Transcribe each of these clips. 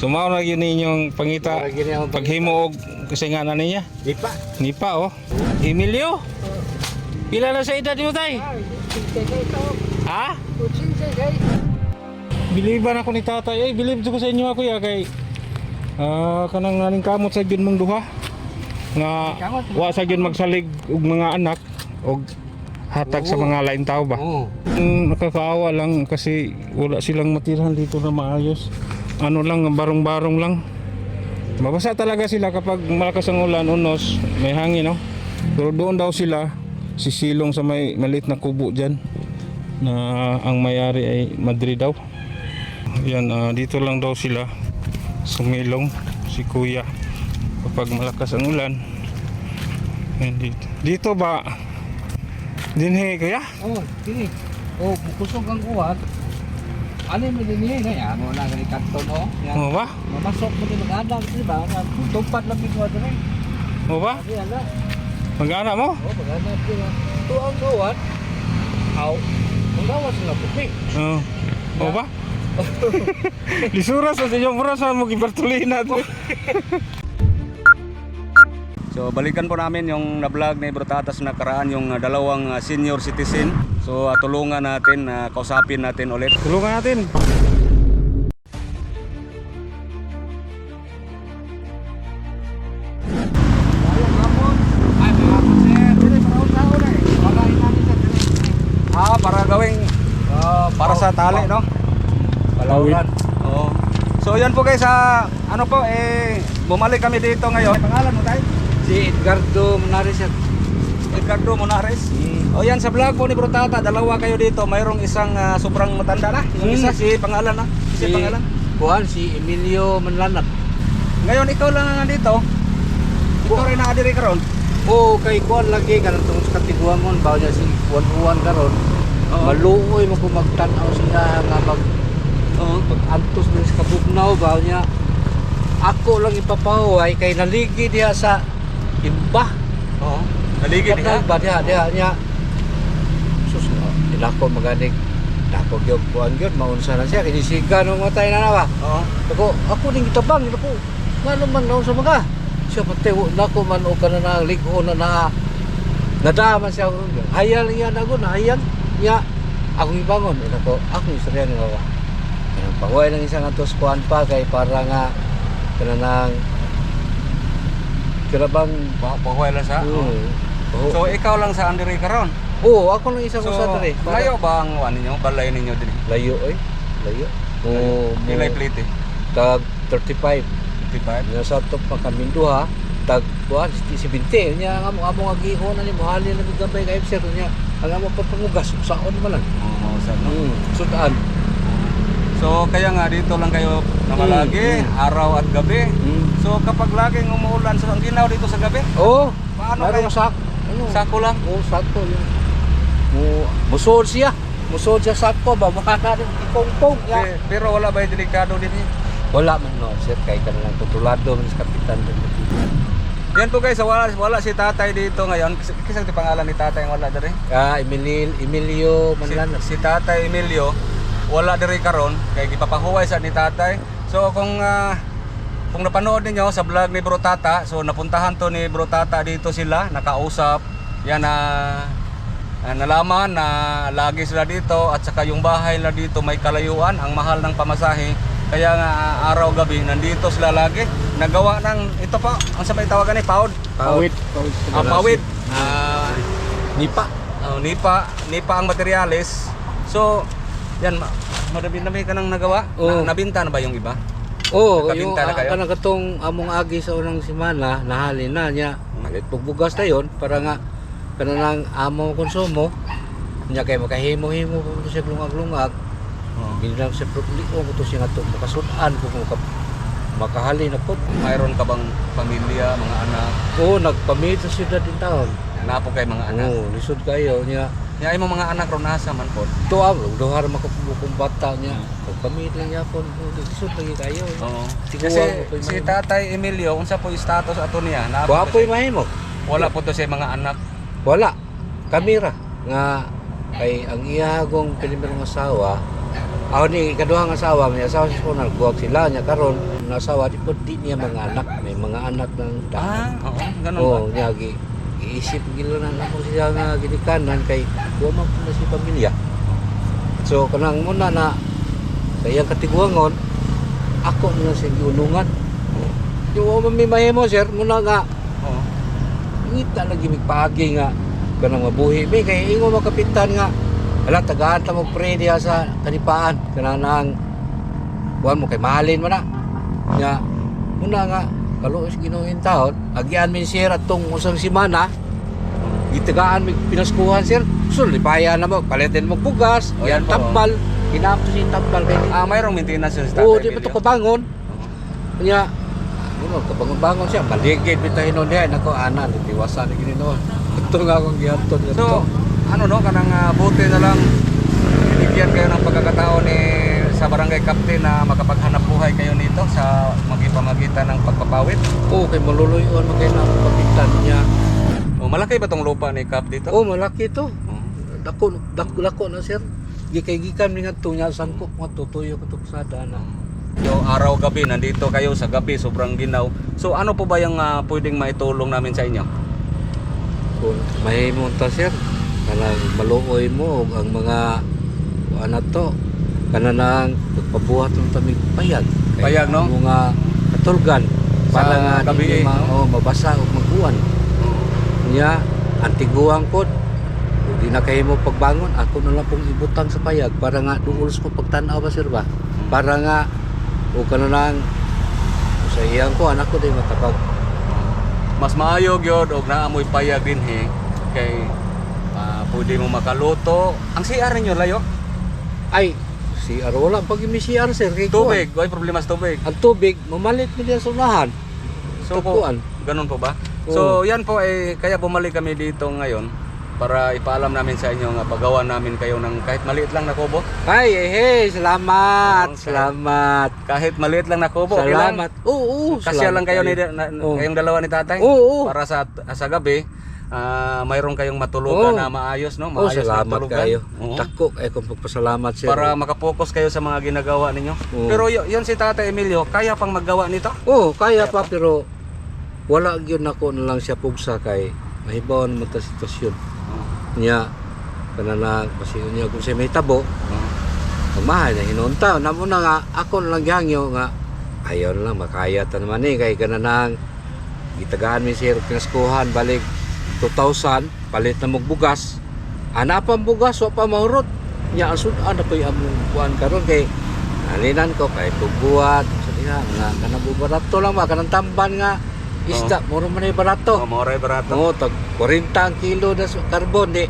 Sumao na yun ninyong pangita paghimo og kasinganan niya. Di pa. Ni pa oh. Emilio. Pila na sa edad mo tay? Ha? Biliban ako ni tatay. Eh, believe ko sa inyo ako ya kay ah kanang naning kamot sa gyud mong duha. Nga wa sa gyud magsalig og mga anak og hatag sa Oo. mga lain tao ba. Oo. Nakakaawa lang kasi wala silang matirahan dito na maayos. Ano lang, barong-barong lang. Mabasa talaga sila kapag malakas ang ulan, unos, may hangin, no? Pero doon daw sila, sisilong sa may maliit na kubo dyan na ang mayari ay Madrid daw. Yan, ah, dito lang daw sila sumilong si kuya kapag malakas ang ulan. Yan, dito. dito ba? Dinhi kuya? Oh, kini. Oh, kusog ang kuwan. Ano din niya na yan? Mo na gani kanton oh. Yan. Mo ba? Mamasok mo din mag-anak, di ba? Tumpat lang yung kuwan rin. Mo ba? Ala. Mag-anak mo? Oh, mag-anak din. Ito ang kuwan. Aw. Ang gawas sila puti. Oo. Mo ba? Lisura sa inyong mura sa mo gibartulina. So balikan po namin yung na-vlog ni Brotatas na karaan yung uh, dalawang uh, senior citizen. So uh, tulungan natin, uh, kausapin natin ulit. Tulungan natin. Ah, para gawing Ah, para sa tali, no? Palauran. Oo. So yan po guys, sa ano po eh bumalik kami dito ngayon. Pangalan mo tayo? Si Edgardo Munares sir. Ricardo Monares. O yan sa vlog po ni Brotata, dalawa kayo dito. Mayroong isang ah, sobrang matanda na. Yung Hmm. isa si pangalan na. Si, pangalan. Kuan, si Emilio Manlanap. Ngayon ikaw lang ang nandito. Ikaw rin nakadiri karon. Oo, kay Kuan lagi ka nang tungos katiguangon bawo niya si Kuan Kuan karon. Oo. Maluoy mo kung magtanaw siya nga mag Oo. pag-antos din sa kabugnaw bawo niya. Ako lang ipapahuway kay naligi diha sa imba. Oo. Naligid ka. Ba diha diha niya. Dilako maganig. Dako gyud kuan gyud maunsa na siya kinisiga nung matay na nawa. Oo. Ako, ako ning gitabang ako. Ngano man naon sa mga. Siya pati nako man o kana na ligo na na nadaman siya ako. Hayal niya na na hayal niya. Ako ibangon ina ko. Ako istorya ni bawa. Ang paway lang isang atos kuan pa kay para nga kana nang kirabang Pahuway lang sa. So ikaw lang sa Andiri karon. Oo, ako lang isang So, usa diri. layo ba ang ano ninyo? Balay ninyo din? Layo eh. Layo. Oo, Ilay plate. tag 35. 55. Nga sa top pa kami duha, tag kuan si 20 nya nga mo amo nga gihon na ni mohali na gabay kay sir nya. Ang amo pa pangugas saon man lang. Oo, sa no. Mm, sudan. So kaya nga dito lang kayo namalagi, Mm, araw at gabi. Mm. So kapag laging umuulan, so ang ginaw dito sa gabi, Oh, paano ano kayo? sak? Ano? Sako lang. Oh, sakto yun. Mo musod siya. Musod siya sakto ba makaka din ikongkong ya. Eh, Pero wala ba yung delikado din eh? Wala man no, sir kay kanang kontrolado man sa kapitan din. Yan po guys, wala, wala si tatay dito ngayon. Kisang ti pangalan ni tatay ang wala dere. Ah, Emilio Emilio Si, Manlan. si tatay Emilio, wala dere karon kay gipapahuway sa ni tatay. So kung ah, kung napanood niyo sa vlog ni Bro Tata, so napuntahan to ni Bro Tata dito sila, nakausap. Yan na ah, nalaman na lagi sila dito at saka yung bahay nila dito may kalayuan, ang mahal ng pamasahe. Kaya nga ah, araw gabi nandito sila lagi. Nagawa ng ito pa, ang sabay tawagan ni Paud. Pawid. Ah, pawid. Ah, Nipa. Oh, nipa, nipa ang materyales. So, yan, ma- madami-dami ka nang nagawa. Oo. Na, nabinta na ba yung iba? Oh, yung na kayo? kanang katong among agi sa unang semana, nahali na niya. Malit pugbugas na yon para nga kanang among konsumo niya kay makahimo-himo kung siya lungag-lungag. Oh. Ginang sa problema ko to siya nga to makasudan ko kung maka- makahali na po. Mayroon ka bang pamilya, mga anak? Oo, nagpamit sa siyudad din taon. Napo kay mga anak. Oo, lisod kayo niya. Yay mo mga anak ron nasa man po. Ito ang duhar makapubukong bata niya. Pagpamit lang niya po, lisod lagi kayo. Oo. Kasi mo yung si Tatay Emilio, unsa po yung status ato niya? To Wapoy siya- mahimo. Wala po to siya mga anak. Wala. Kamera nga kay ang iyagong primerong asawa Ako ni kaduhang asawa, may asawa siya po nagbuwag sila niya karon nasawa di po di niya mga anak, may mga anak ng Ah, oo, ganun Oo, ba? niya gi iisip gila na namo siya nga ginikanan kay wa man po na si pamilya. So kanang muna na sa iyang katiguangon ako na sa giunungan. Yung may mahimo sir muna nga Oo. ngita lagi migpagi nga kanang mabuhi. Mi kay ingo makapitan nga ala tagaan ta mo pre diha sa kanipaan. Kanang kuan mo kay mahalin mo na. Nya muna nga kaluos ginuhin taon agyan min sir atong usang simana. Gitagaan mi pinaskuhan sir so lipaya na mo palitin mo bugas O, yan yan tambal. Kinapos yung tambal kay Ah, mayroong maintenance Oo, tatay di ba to kabangon? Kanya, ano, kabangon-bangon siya, baligid bitahin nun niya, nako, ana, nitiwasan na gini noon. Ito nga akong gihanton. So, ano no, kanang ah, buti na lang binigyan kayo ng pagkakataon ni sa barangay captain na makapaghanap buhay kayo nito sa magipamagitan ng pagpapawid. Oo, kay maluluyon mo kayo na ang kapitan niya. O, malaki ba tong lupa ni Cap dito? Oo, malaki to. Oo. Dako, dako, dako na sir. Gikay gikan ni nga to niya sangkop nga tutuyo ko to sada na. Yung araw gabi nandito kayo sa gabi sobrang ginaw. So ano po ba yung ah, pwedeng maitulong namin sa inyo? Kung mahimo ta sir, kanang maluoy mo ang mga ano to, kanang pagpabuhat ng tamig payag. Kay Payag, no? ang Mga katulgan para nga gabi, di ma, no? oh, mabasa o magbuwan. Nya antiguang ko di na kayo mo pagbangon ako na lang pong ibutang sa payag para nga duulos ko pagtanaw ba sir ba para nga o kanang sa iyang ko anak ko din matapag Mas maayo gyud og naamoy payag din he kay ah, pwede mo makaluto. Ang CR ninyo layo? ay si Arola pag mi si sir kay. Tubig, way problema sa tubig. ang tubig mamalit mi diya sa unahan So po, Tukuan. ganun po ba? So yan po ay kaya bumalik kami dito ngayon para ipaalam namin sa inyo nga paggawa namin kayo ng kahit maliit lang na kubo. Ay, eh, hey, salamat, Okay. salamat. Kahit maliit lang na kubo, okay. Salamat. Oo, oo. Kasya salamat lang kayo ni kayo. na, Oo. kayong dalawa ni tatay. Oo, oo. Para sa sa gabi, ah, mayroon kayong matulugan Oo. na maayos, no? Oh, Maayos na salamat tulugan. kayo. Oo. Dako kayo kung pagpasalamat sir. Para makapokus kayo sa mga ginagawa ninyo. Oo. Pero y- yun si Tatay Emilio, kaya pang maggawa nito? Oo, kaya pa pero wala gyud nako na lang siya pugsa kay mahibaw naman ta sitwasyon. Nya kanana kasi niya kung siya may tabo, pagmahay na hinunta. Na nga ako lang gihangyo nga ayaw na lang makaya ta naman eh. Kay kananang gitagaan mi sir kinaskuhan balik 2000 palit na mog bugas. Ana pa bugas wa pa mahurot. Nya asud ana pa yung among kuan karon kay alinan ko kay pugbuhat sa diha nga kanang barato lang ba? Kanang tamban nga isda mura man ay barato Oh, maoray barato. Oo, tag 40 ang kilo na sa karbon di.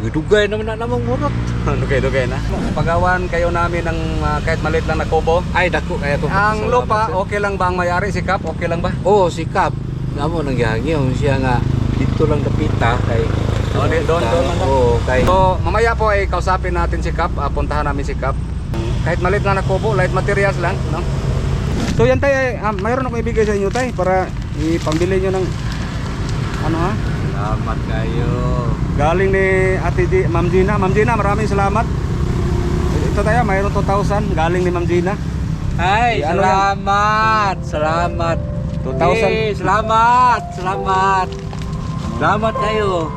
Gidugay naman na namang murot. Dugay-dugay na. Pagawan kayo namin ng ah, kahit maliit lang na kubo. Ay, dako kaya ko. Ang lupa, okay lang ba ang mayari si Kap? Okay lang ba? Oo, si Kap. Namo nang gihangyo siya nga dito lang napita kay Oh, doon, doon lang. Oo, kay So, mamaya po ay kausapin natin si Kap, ah, puntahan namin si Kap. Kahit maliit lang na kubo, light materials lang, no? So yan tay, ah, mayroon ako ibigay sa inyo tay para ipambili nyo ng ano ha? Salamat kayo. Galing ni Ate Di, Ma'am Gina. Ma'am Gina, maraming salamat. Ito tayo, mayroon 2,000 galing ni Ma'am Gina. Ay, Eh, ano salamat. Salamat. 2,000. Eh, salamat. Salamat. Salamat kayo.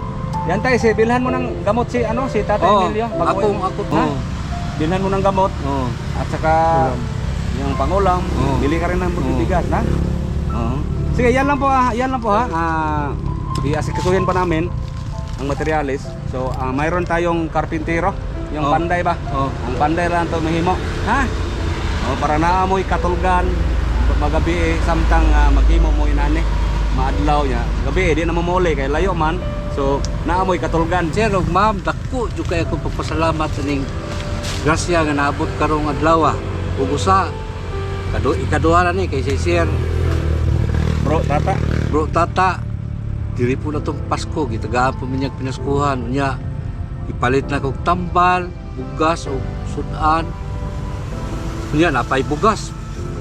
Yan tay, si bilhan mo ng gamot si ano, si Tata Oo, Emilio. Oh, ako, ako to. Ha? Bilhan mo ng gamot Oo. at saka yung pangulam. Oo. Bili ka rin ng Oo. bigas, na? Oo. Sige, yan lang po ha. Yan lang po ha. Ah, i-asikasuhin pa namin ang materialis. So, ah, mayroon tayong karpintero, yung Oo. panday ba? Oo. Ang panday lang to mahimo. Ha? Oh, para naamoy katulgan magabi eh, samtang ah, maghimo mo inani maadlaw niya gabi eh, di na mamuli kay layo man so naamoy katulgan Sir, ma'am, dako jud kay ako pagpasalamat sa ning grasya nga naabot karong adlaw. ah. Ug usa kado ikaduha na ni kay si Sir bro tata Bro Tata. Diri po na tong Pasko gitagaan po minyag pinaskuhan unya ipalit na kog tambal, bugas o sudan. Unya napay bugas.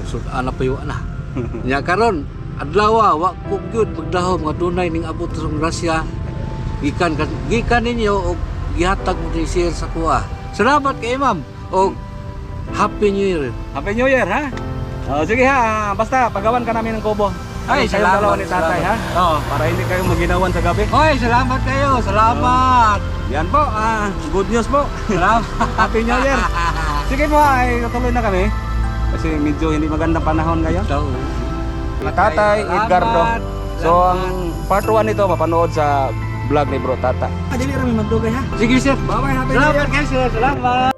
Sudan na payo na. Unya karon adlaw ah, wa ko gyud magdahom nga dunay ning abot sa grasya gikan gikan ninyo og gihatag mo ni Sir sa kuha. Salamat kay ma'am. Og Happy New Year. Happy New Year, ha? Oh, sige ha, basta pagawan ka namin ng kubo. Ay, salamat, dalawa ni tatay, ha? Oo. Para hindi kayo maginawan sa gabi. Hoy, salamat kayo. Salamat. Yan po, ah, good news po. Salamat. Happy New Year. Sige po, ay tuloy na kami. Kasi medyo hindi magandang panahon ngayon. So, tatay, Salamat. Edgardo. So, ang part 1 nito, mapanood sa vlog ni Bro Tata. Ah, dili rami magdugay ha. Sige, sir. Bye-bye, Happy New Year. Salamat kayo, sir. Salamat.